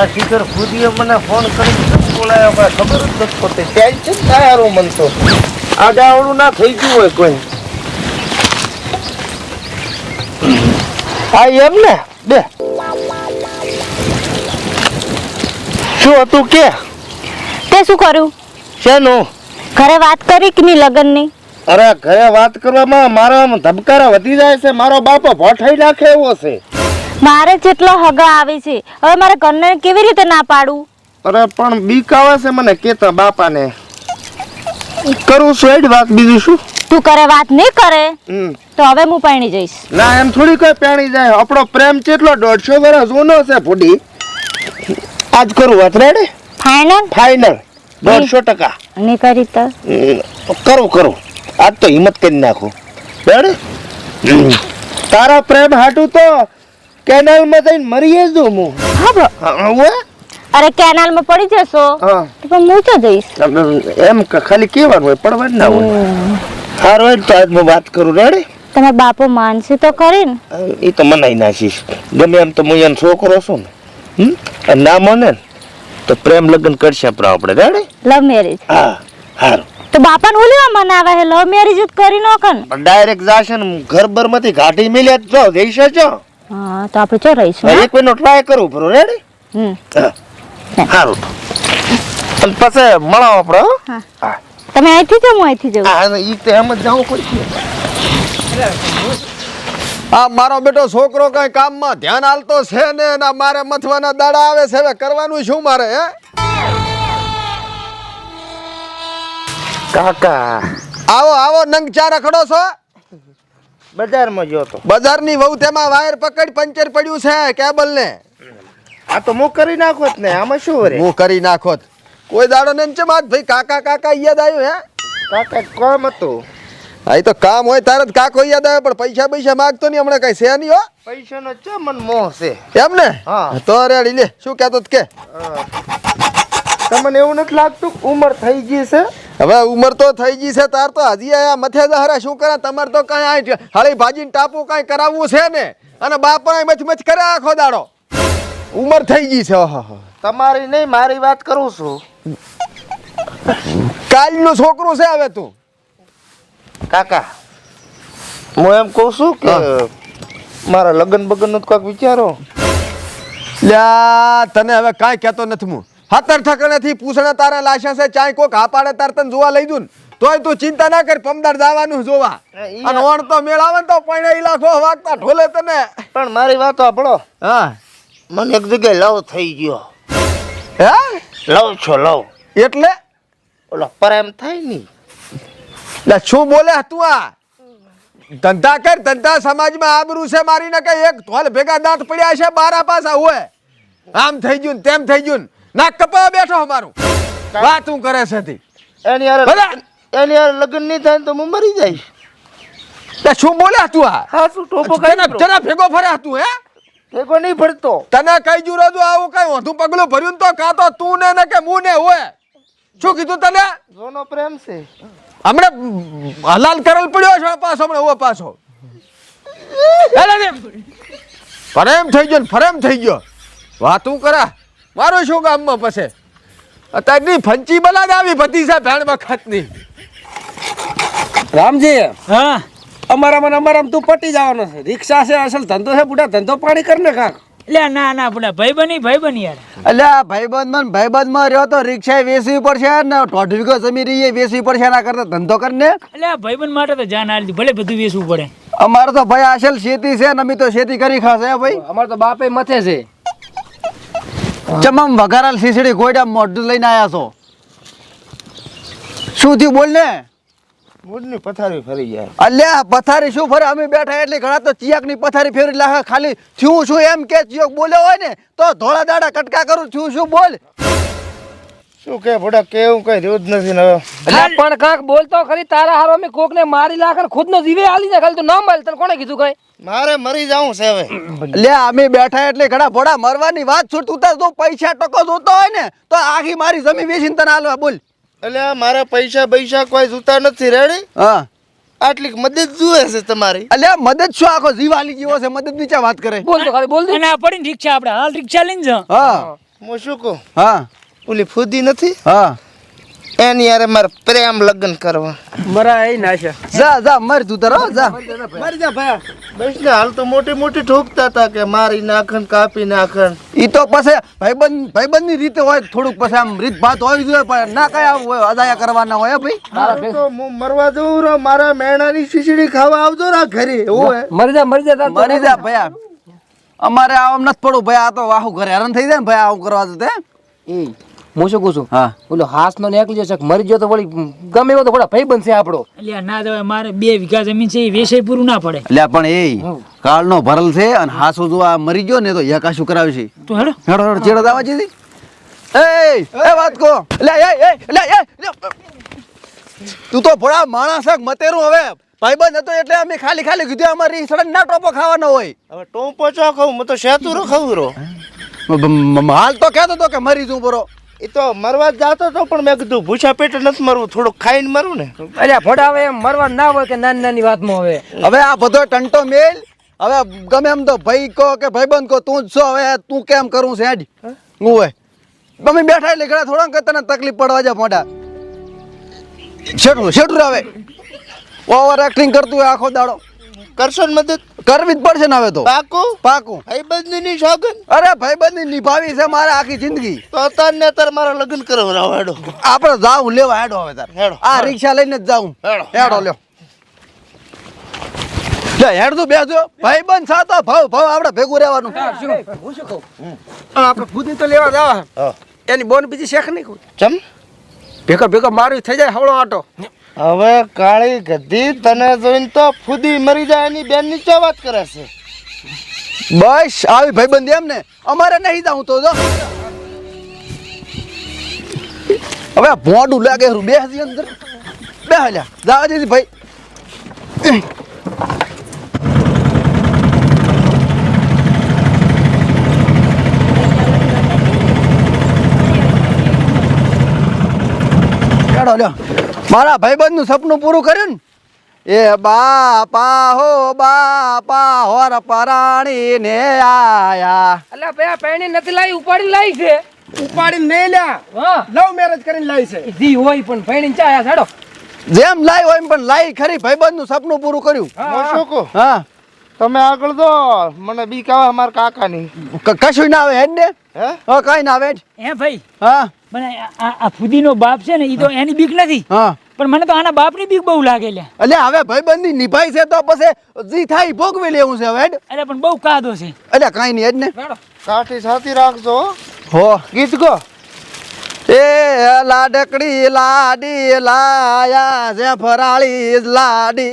આ શિખર ખુદીએ મને ફોન કરી બોલાયો કાંઈ ખબર જ નથી પડતી. ટેન્શન થાય હારું મન તો? આડાવડું ના થઈ ગયું હોય કોઈ. હા એમ ને? બે. શું હતું કે? તે શું કર્યું? શેનું? ઘરે વાત કરી કે નહીં લગ્નની? અરે ઘરે વાત કરવામાં મારા ધબકારા વધી જાય છે. મારો બાપો ભોઠાઈ નાખે એવો છે. મારે જેટલો હગા આવે છે હવે મારે ઘરને કેવી રીતે ના પાડું? અરે પણ બીક આવે છે મને કેતા બાપાને. કરું છું એડ વાત બીજું શું? તું કરે વાત નહીં કરે હમ. તો હવે હું પરણી જઈશ. ના એમ થોડી કોઈ પાણી જાય. આપણો પ્રેમ કેટલો દોઢસો વર્ષ જૂનો છે ફૂડી આજ કરું વાત રેડે ફાઇનલ ફાઈનલ દોઢસો ટકા. નહીં કરી તો? કરું કરું. આજ તો હિંમત કરી નાખું. રેડી. તારા પ્રેમ હાટું તો કેનાલમાં જઈને મરીએ જ હું. હા બો. હા, હવે? અરે કેનાલમાં પડી જશો હા. તો પણ હું તો જઈશ. એમ ખાલી કેવાનું હોય પડવાનું ના હોય. સારું હોય તો આજ હું વાત કરું રેડી? તમે બાપો માનશે તો ખરી ને. એ તો મનાઈ નાખીશ. ગમે એમ તો હું એનો છોકરો છું ને. હમ? ના મને ને તો પ્રેમ લગ્ન કરશે આપણે આપણે રેડી? લવ મેરેજ હા સારું તો બાપાને ઓલીવા મનાવે હે લવ મેરેજ જ કરી કન ડાયરેક્ટ જાશે ને ઘર બરમાંથી ઘાટી મિલે તો જો જઈ શકો હા તો આપણે ચો રહીશું એક મિનિટ ટ્રાય કરું બરો રેડી હમ. સારું અને પછી મળો આપણે હો? તમે અહીંથી જાવ હું અહીંથી જાઉં? હા ઈ તો એમ જ કોઈ પડશે. આ મારો બેટો છોકરો કઈ કામમાં ધ્યાન આલતો છે ને ના મારે મથવાના દાડા આવે છે હવે કરવાનું શું મારે હે? કાકા. આવો આવો નંગ ચા રખડો છો? બજારમાં ગયો તો. બજારની વહુ તેમાં વાયર પકડ પંચર પડ્યું છે કેબલ ને આ તો હું કરી નાખો જ ને આમાં શું રે હું કરી નાખો કોઈ દાડો ને એમ છે માત ભાઈ કાકા કાકા યાદ આવ્યું હે? કાકા કોમ હતું. હા તો કામ હોય તારે જ કાકો યાદ આવે પણ પૈસા પૈસા માંગતો નહીં હમણાં કઈ છે નહીં હો. પૈસાનો છે મન મોહ છે. એમ ને? હા. તો રેડી લે શું કહેતો કે? તમને એવું નથી લાગતું ઉંમર થઈ ગઈ છે? હવે ઉંમર તો થઈ ગઈ છે તાર તો હજી આયા મથે દહરા શું કરે? તમારે તો કઈ આ હળી ભાજીને ટાપુ કઈ કરાવવું છે ને? અને બાપ પણ મચ મચ કરે આખો દાડો. ઉંમર થઈ ગઈ છે. તમારી નહીં મારી વાત કરું છું. કાલનું છોકરું છે હવે તું. કાકા હું એમ કહું છું કે મારા લગ્ન બગનનું કાંઈક વિચારો. લ્યા તને હવે કાંઈ કહેતો નથી હું હતર ઠકણેથી પૂછણા તારા લાયસન્સ ચાય કોક હા પાડે તાર તને જોવા લઈ દઉં તોય તું ચિંતા ના કર પમદાર જવાનું જોવા. અને ઓણ તો મેળાવે તો પણ લાખો વાગતા ઢોલે તને. પણ મારી વાત આપણો હા. મને એક જગ્યાએ લવ થઈ ગયો. હે? લવ છો લવ. એટલે? ઓલો પ્રેમ થાયની. લે શું બોલે તું આ? ધંધા કર ધંધા સમાજમાં આબરૂ છે મારી ને કઈ એક ધોલ ભેગા દાંત પડ્યા છે બારા પાસા હોય. આમ થઈ ગયું ને તેમ થઈ ગયું. નાક કપા બેઠો અમારું. વાત હું કરે છે તી. એની યાર બધા એની યાર લગ્ન નહીં થાય તો હું મરી જઈશ. તે શું બોલે તું આ? હા શું ટોપો તને જરા ભેગો ફર્યા તું હે? ભેગો નહીં ફરતો. તને કઈ જુ રજુ આવું કઈ વધુ પગલું ભર્યું ને તો કાં તો તું ને ને કે હું ને હોય? શું કીધું તને? જોનો પ્રેમ છે. હમણે હલાલ કરેલ પડ્યો છે પાછો હમણે હવે પાછો. ફરેમ થઈ ગયો ને ફરેમ થઈ ગયો. વાતું કરા? મારું શું ગામમાં પછી? અત્યારની ફંચી બલાદ આવી ભતીસા ભેણ વખતની. રામજી હા. અમારા મને અમારા તું પટી જવાનો છે. રિક્ષા છે અસલ ધંધો છે બુઢા ધંધો પાણી કર ને કાક એટલે ના ના બુડા ભાઈ બની ભાઈ બની યાર. અલ્યા ભાઈબંધમાં ભાઈબંધમાં રહ્યો તો રિક્ષા વેચવી પડશે ને ઢોઢ વીઘો જમી રહી એ વેચવી પડશે એના કરતા ધંધો કરીને? એટલે આ માટે તો જાન આલી ભલે બધું વેચવું પડે. અમારે તો ભાઈ અસલ ખેતી છે ને અમે તો ખેતી કરી ખાશે ભાઈ? અમારે તો બાપે મથે છે. ચમમ વઘારાલ ખીચડી ગોડા મોઢું લઈને આયા છો? શું થયું બોલ ને? મૂળની પથારી ફરી જાય. અલ્યા પથારી શું ફરે? અમે બેઠા એટલે ઘણા તો ચિયાકની પથારી ફેરી લાખા ખાલી થયું શું એમ કે ચિયોક બોલ્યો હોય ને તો ધોળા દાડા કટકા કરું થયું શું બોલ? શું કે ભોડા કેવું કઈ રહ્યું જ નથી ને હવે? પણ કાક બોલતો ખરી તારા હારો અમે કોક ને મારી લાખ ખુદ નો જીવે આલી ને ખાલી તું ના માલ તને કોણે કીધું કઈ? મારે મરી જાવું છે હવે. લે અમે બેઠા એટલે ઘણા ભોડા મરવાની વાત છૂટ ઉતાર તો પૈસા ટકો જોતો હોય ને તો આખી મારી જમીન વેચીને તને હાલવા બોલ. એટલે મારે પૈસા પૈસા કોઈ જોતા નથી રેડી હા. આટલી મદદ જુએ છે તમારી. અલ્યા મદદ શું? આખો જીવ હાલી જેવો છે મદદ નીચે વાત કરે. બોલ તો ખાલી બોલ દે. અને પડી રિક્ષા આપણે હાલ રિક્ષા લઈને જા. હા. હું શું કહું? હા. ઓલી ફૂદી નથી? હા. એની યારે મારે પ્રેમ લગ્ન કરવા. મરા એ નાશે જા જા મર તું તારો જા. મરી જા ભાઈ બસ ને હાલ તો મોટી મોટી ઠોકતા હતા કે મારી નાખન કાપી નાખન. ઈ તો પછી ભાઈબંધ ભાઈબંધની રીતે હોય થોડુંક પછી આમ રીત ભાત હોવી જોઈએ પણ ના કઈ આવું હોય અદાયા કરવાના હોય ભાઈ? તો હું મરવા જઉં રહ્યો મારા મેણાની ખીચડી ખાવા આવજો રા ઘરે એવું મરી જા મરી જા મરી જા ભયા. અમારે આમ નથી પડવું ભાઈ આ તો આહું ઘરે હેરાન થઈ જાય ને ભાઈ આવું કરવા તો હું શું કહું છું? હા. બોલો હાસ નો નીકળી જશે મરી ગયો તો વળી ગમે એવો તો થોડા ભાઈ બનશે આપણો. એટલે ના દવા મારે બે વીઘા જમીન છે એ વેસે પૂરું ના પડે. એટલે પણ એ કાળનો ભરલ છે અને હાસો જો આ મરી ગયો ને તો યકાશું કરાવે છે? તો હેડો. હેડો હેડો ચેડો દાવા છે એ એ વાત કો લે એ એ લે એ તું તો ભોળા માણસ હક મતેરું હવે. ભાઈબંધ હતો એટલે અમે ખાલી ખાલી કીધું અમારી સડન ના ટોપો ખાવાનો હોય. હવે ટોપો ચો ખાવું? મતો તો શેતુરો ખાવું રો. મ- મ- હાલ તો કહેતો તો કે મરી જવું બરો. એ તો મરવા જ જાતો તો પણ મેં કીધું ભૂસા પેટે નથી મરવું થોડુંક ખાઈને મરું ને. અરે હવે એમ મરવા ના હોય કે નાની નાની વાતમાં હવે. હવે આ બધો ટંટો મેલ હવે ગમે એમ તો ભાઈ કહો કે ભાઈબંધ કહો તું જ છો હવે તું કેમ કરું છે હેડ. હું? હોય. તમે બેઠા એટલે ઘણા થોડા કે તને તકલીફ પડવા જાય મોટા શેઠું શેઠું આવે ઓવર એક્ટિંગ કરતું હોય આખો દાડો. કરશો ને મદદ? કરવી જ પડશે ને હવે તો. પાકું? પાકું. ભાઈ ની શોગન અરે ભાઈબંધી નિભાવી છે મારે આખી જિંદગી. તો અત્યારે ને મારા લગ્ન કરવા હેડો. આપણે જાવું લેવા હેડો હવે તાર. હેડો. આ રિક્ષા લઈને જ જાઉં. હેડો. હેડો લ્યો. લે હેડ તું બેસજો. ભાઈબંધ સાતો ભાવ ભાવ આપણે ભેગું રહેવાનું. હું. શું કહું? આપણે ખુદ તો લેવા જવા એની બોન બીજી શેખ નહીં ચમ? ભેગા ભેગા મારું થઈ જાય હવળો આટો. હવે કાળી ગધી તને જોઈને તો ફૂદી મરી જાય, એની બેનની વાત કરે છે? બસ, આવી ભાઈબંધી એમ ને. અમારે નહીં જાઉં તો જો. હવે ભોંડું લાગે બે હજી અંદર. બે હલ્યા. જાવા દીધી ભાઈ. કાઢો લ્યો. મારા ભાઈબંધનું સપનું પૂરું કર્યું ને? એ બાપા હો બાપા હોર પરાણી ને આયા. અલ્યા ભાઈ પેણી નથી લાવી ઉપાડી લાવી છે. ઉપાડી નહીં લ્યા. હા. લવ મેરેજ કરીને લાવી છે. જી હોય પણ પેણી ચાયા છાડો જેમ લાઈ હોય એમ પણ લાઈ ખરી ભાઈબંધનું સપનું પૂરું કર્યું. કહું? હા. તમે આગળ દો મને બી કહેવા અમારા કાકાની. કશું ના આવે હે ને હે? હા કાંઈ ના આવે. હે ભાઈ. હા. મને આ આ ફુદીનો બાપ છે ને એ તો એની બીક નથી. હા. પણ મને તો આના બાપની બીક બહુ લાગે લે. એટલે હવે ભાઈબંધી નિભાઈ છે તો પછી જી થાય ભોગવી લેવું છે હવે એટલે પણ બહુ કાદો છે. એટલે કાઈ નહીં જ ને. કાઠી સાથી રાખજો હો. હો ગીત ગો. એ લાડકડી લાડી લાયા છે ફરાળી લાડી.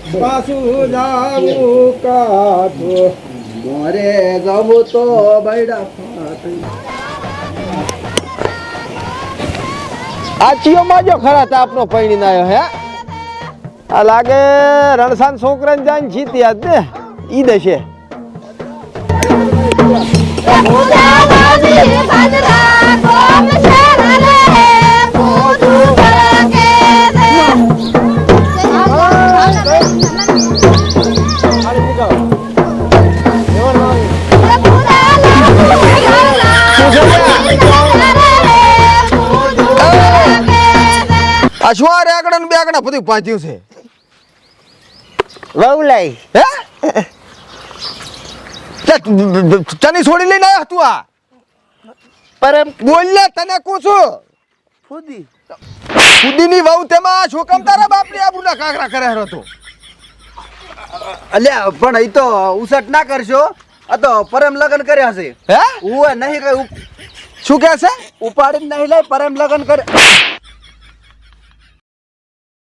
પાછું જાવું જવું તો બૈડા આ ચિયોમાં જો ખરા તાપનો પૈણી નાયો હે. આ લાગે રણસાન છોકરાને જાન જીતી આજ ને. ઈ દશે. આ શું આ રેગડા ને બેગડા બધું પાચ્યું છે? વહુ લાઈ હે તને છોડી લઈને આવ્યા તું આ? પર એમ બોલ ને તને કહું છું. ખુદીની વહુ તેમાં શું કામ તારા બાપની આબરૂના કાકરા કરે હતો તું અલ્યા પણ એ તો ઉસટ ના કરશો. આ તો પરમ લગન કર્યા છે. હે? હું નહીં કઈ શું કે છે? ઉપાડી નહીં લઈ પરમ લગન કરે